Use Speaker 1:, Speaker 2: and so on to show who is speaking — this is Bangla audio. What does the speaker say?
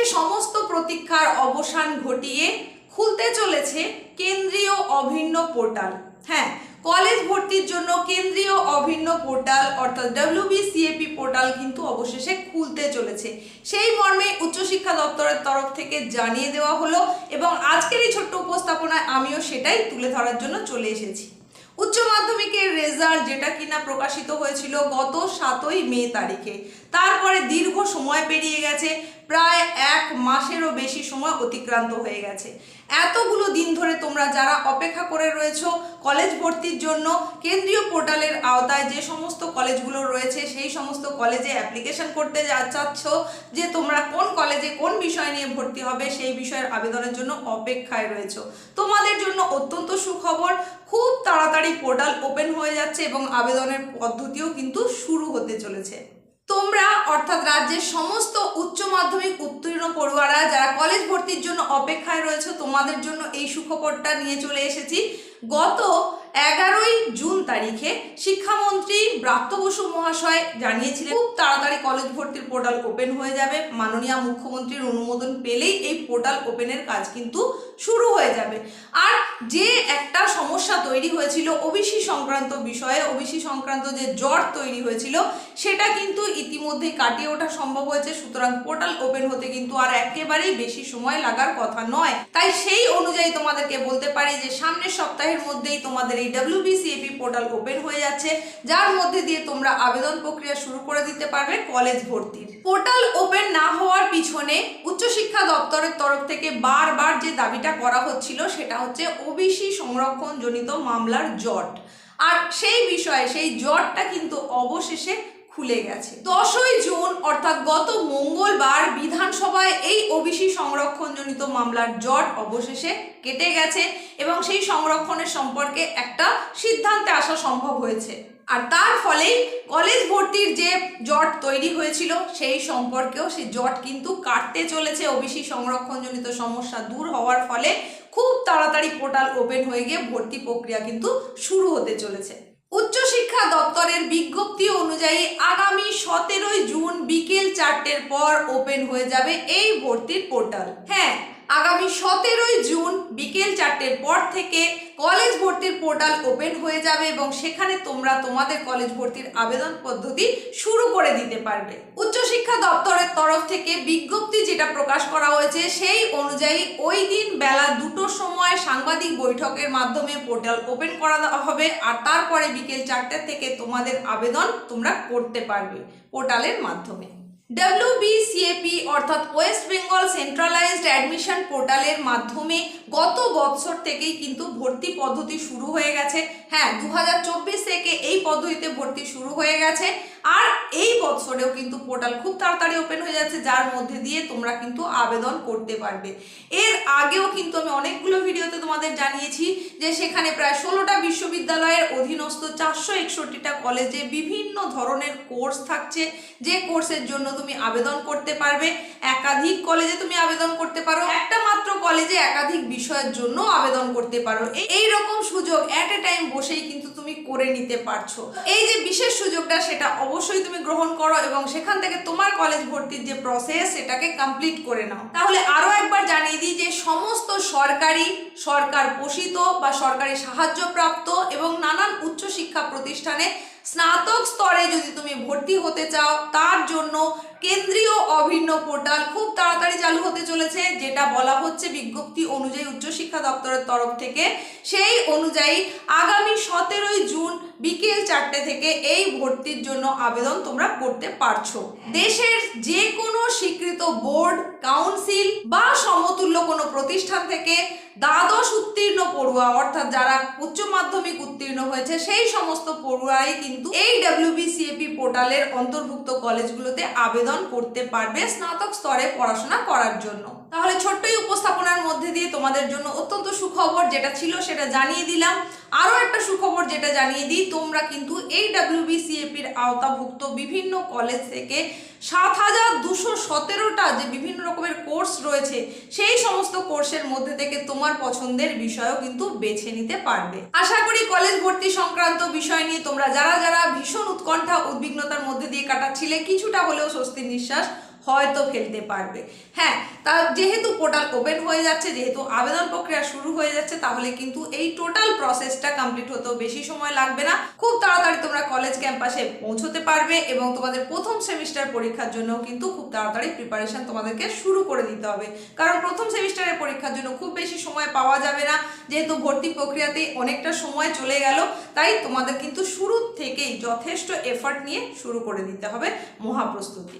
Speaker 1: অবশেষে সমস্ত প্রতীক্ষার অবসান ঘটিয়ে খুলতে চলেছে কেন্দ্রীয় অভিন্ন পোর্টাল। হ্যাঁ কলেজ ভর্তির জন্য কেন্দ্রীয় অভিন্ন পোর্টাল অর্থাৎ ডাব্লিউবিসিএপি পোর্টাল কিন্তু অবশেষে খুলতে চলেছে। সেই মর্মে উচ্চশিক্ষা দপ্তরের তরফ থেকে জানিয়ে দেওয়া হলো এবং আজকের এই ছোট্ট উপস্থাপনায় আমিও সেটাই তুলে ধরার জন্য চলে এসেছি। উচ্চ মাধ্যমিকের রেজাল্ট যেটা কিনা প্রকাশিত হয়েছিল গত সাতই মে তারিখে। তারপরে দীর্ঘ সময় পেরিয়ে গেছে, প্রায় মাসেরও বেশি সময় অতিক্রান্ত হয়ে গেছে। এতগুলো দিন ধরে তোমরা যারা অপেক্ষা করে রয়েছো কলেজ ভর্তির জন্য, কেন্দ্রীয় পোর্টালের আওতায় যে সমস্ত কলেজগুলো রয়েছে, সেই সমস্ত কলেজে অ্যাপ্লিকেশন করতে চাচ্ছ, যে তোমরা কোন কলেজে কোন বিষয় নিয়ে ভর্তি হবে, সেই বিষয়ের আবেদনের জন্য অপেক্ষায় রয়েছো। তোমাদের জন্য অত্যন্ত সুখবর, খুব তাড়াতাড়ি পোর্টাল ওপেন হয়ে যাচ্ছে এবং আবেদনের পদ্ধতিও কিন্তু শুরু হতে চলেছে। তোমরা, অর্থাৎ রাজ্যের সমস্ত উচ্চ মাধ্যমিক উত্তীর্ণ পড়ুয়ারা, যারা কলেজ ভর্তির জন্য অপেক্ষায় রয়েছে, তোমাদের জন্য এই সুখবরটা নিয়ে চলে এসেছি। গত এগারোই জুন তারিখে শিক্ষামন্ত্রী ব্রাত্য বসু মহাশয় জানিয়েছিলেন, খুব তাড়াতাড়ি কলেজ ভর্তির পোর্টাল ওপেন হয়ে যাবে। মাননীয় মুখ্যমন্ত্রীর অনুমোদন পেলেই এই পোর্টাল ওপেনের কাজ কিন্তু শুরু হয়ে যাবে। আর যে একটা সমস্যা তৈরি হয়েছিল, ওবিসি সংক্রান্ত বিষয়ে, ওবিসি সংক্রান্ত যে জট তৈরি হয়েছিল, সেটা কিন্তু ইতিমধ্যেই কাটিয়ে ওঠা সম্ভব হয়েছে। সুতরাং পোর্টাল ওপেন হতে কিন্তু আর একেবারেই বেশি সময় লাগার কথা নয়। তাই সেই অনুযায়ী তোমাদেরকে বলতে পারি যে সামনের সপ্তাহের মধ্যেই তোমাদের এই ডাব্লিউবিসিএপি পোর্টাল ওপেন হয়ে যাচ্ছে, যার মধ্যে দিয়ে তোমরা আবেদন প্রক্রিয়া শুরু করে দিতে পারবে কলেজ ভর্তির। পোর্টাল ওপেন না হওয়ার পিছনে উচ্চশিক্ষা দপ্তরের তরফ থেকে বারবার যে দাবিটা করা হচ্ছিল, সেটা হচ্ছে ওবিসি সংরক্ষণজনিত মামলার জট। আর সেই বিষয়ে, সেই জটটা কিন্তু অবশেষে খুলে গেছে। দশই জুন, অর্থাৎ গত মঙ্গলবার, বিধানসভায় এই ওবিসি সংরক্ষণজনিত মামলার জট অবশেষে কেটে গেছে এবং সেই সংরক্ষণের সম্পর্কে একটা সিদ্ধান্তে আসা সম্ভব হয়েছে। আর তার ফলেই কলেজ ভর্তির যে জট তৈরি হয়েছিল, সেই সম্পর্কেও সেই জট কিন্তু কাটতে চলেছে। ওবিসি সংরক্ষণজনিত সমস্যা দূর হওয়ার ফলে খুব তাড়াতাড়ি পোর্টাল ওপেন হয়ে গিয়ে ভর্তি প্রক্রিয়া কিন্তু শুরু হতে চলেছে। দপ্তরের বিজ্ঞপ্তি অনুযায়ী আগামী সতেরোই জুন বিকেল চারটের পর ওপেন হয়ে যাবে এই ভর্তির পোর্টাল। হ্যাঁ আগামী সতেরোই জুন বিকেল পর থেকে কলেজ ভর্তির পোর্টাল ওপেন হয়ে যাবে এবং সেখানে তোমরা তোমাদের কলেজ ভর্তির আবেদন পদ্ধতি শুরু করে দিতে পারবে। উচ্চশিক্ষা দপ্তরের তরফ থেকে বিজ্ঞপ্তি যেটা প্রকাশ করা হয়েছে, সেই অনুযায়ী ওই দিন বেলা দুটোর সময় সাংবাদিক বৈঠকের মাধ্যমে পোর্টাল ওপেন করা হবে আর তারপরে বিকেল চারটে থেকে তোমাদের আবেদন তোমরা করতে পারবে পোর্টালের মাধ্যমে। ডাব্লিউবিসিএপি অর্থাৎ ওয়েস্ট বেঙ্গল সেন্ট্রালাইজড অ্যাডমিশন পোর্টালের মাধ্যমে গত বছর থেকেই কিন্তু ভর্তি পদ্ধতি শুরু হয়ে গেছে। হ্যাঁ দু হাজার চব্বিশ থেকে এই পদ্ধতিতে ভর্তি শুরু হয়ে গেছে। আর এই বছরেও কিন্তু পোর্টাল খুব তাড়াতাড়ি ওপেন হয়ে যাচ্ছে, যার মধ্যে দিয়ে তোমরা কিন্তু আবেদন করতে পারবে। এর আগেও কিন্তু আমি অনেকগুলো ভিডিওতে তোমাদের জানিয়েছি যে সেখানে প্রায় ষোলোটা বিশ্ববিদ্যালয়ের অধীনস্থ চারশো একষট্টিটা কলেজে বিভিন্ন ধরনের কোর্স থাকছে। যে কোর্সের জন্য তুমি আবেদন করতে পারবে। একাধিক কলেজে তুমি আবেদন করতে পারো। একটা মাত্র কলেজে একাধিক বিষয়ের জন্য আবেদন করতে পারো। এই রকম সুযোগ অ্যাট এ টাইম বসেই কিন্তু তুমি করে নিতে পারছ। এই যে বিশেষ সুযোগটা সেটা অবশ্যই তুমি গ্রহণ করো এবং সেখান থেকে তোমার কলেজ ভর্তির যে প্রসেস সেটাকে কমপ্লিট করে নাও। তাহলে আরও একবার জানিয়ে দিই যে সমস্ত সরকারি, সরকার পোষিত বা সরকারি সাহায্যপ্রাপ্ত এবং নানান উচ্চশিক্ষা প্রতিষ্ঠানে স্নাতক স্তরে যদি তুমি ভর্তি হতে চাও, তার জন্য কেন্দ্রীয় অভিন্ন পোর্টাল খুব তাড়াতাড়ি চালু হতে চলেছে, যেটা বলা হচ্ছে বিজ্ঞপ্তি অনুযায়ী উচ্চশিক্ষা দপ্তরের তরফ থেকে। সেই অনুযায়ী আগামী সতেরোই জুন বিকেল চারটে থেকে এই ভর্তির জন্য আবেদন তোমরা করতে পারছ। দেশের যে কোনো স্বীকৃত বোর্ড, কাউন্সিল বা প্রতিষ্ঠান থেকে দ্বাদশ উত্তীর্ণ পড়ুয়া, অর্থাৎ যারা উচ্চ মাধ্যমিক উত্তীর্ণ হয়েছে, সেই সমস্ত পড়ুয়াই কিন্তু এই ডাব্লিউবিসিএপি পোর্টালের অন্তর্ভুক্ত কলেজগুলোতে আবেদন করতে পারবে স্নাতক স্তরে পড়াশোনা করার জন্য। তাহলে ছোট্টই উপস্থাপনার মধ্যে দিয়ে তোমাদের জন্য অত্যন্ত সুখবর যেটা ছিল, সেটা জানিয়ে দিলাম। আরও একটা সুখবর যেটা জানিয়ে দিই, তোমরা কিন্তু এই ডাব্লিউবিসিএপির আওতাভুক্ত বিভিন্ন কলেজ থেকে সাত হাজার দুশো সতেরোটা যে বিভিন্ন রকমের কোর্স রয়েছে, সেই সমস্ত কোর্সের মধ্যে থেকে তোমার পছন্দের বিষয়ও কিন্তু বেছে নিতে পারবে। আশা করি কলেজ ভর্তি সংক্রান্ত বিষয় নিয়ে তোমরা যারা যারা ভীষণ উৎকণ্ঠা, উদ্বিগ্নতার মধ্যে দিয়ে কাটাচ্ছিলে, কিছুটা হলেও স্বস্তির নিঃশ্বাস হয়তো ফেলতে পারবে। হ্যাঁ তা যেহেতু পোর্টাল ওপেন হয়ে যাচ্ছে, যেহেতু আবেদন প্রক্রিয়া শুরু হয়ে যাচ্ছে, তাহলে কিন্তু এই টোটাল প্রসেসটা কমপ্লিট হতেও বেশি সময় লাগবে না। খুব তাড়াতাড়ি তোমরা কলেজ ক্যাম্পাসে পৌঁছতে পারবে এবং তোমাদের প্রথম সেমিস্টার পরীক্ষার জন্য কিন্তু খুব তাড়াতাড়ি প্রিপারেশন তোমাদেরকে শুরু করে দিতে হবে। কারণ প্রথম সেমিস্টারের পরীক্ষার জন্য খুব বেশি সময় পাওয়া যাবে না। যেহেতু ভর্তি প্রক্রিয়াতে অনেকটা সময় চলে গেল, তাই তোমাদের কিন্তু শুরু থেকেই যথেষ্ট এফার্ট নিয়ে শুরু করে দিতে হবে মহাপ্রস্তুতি।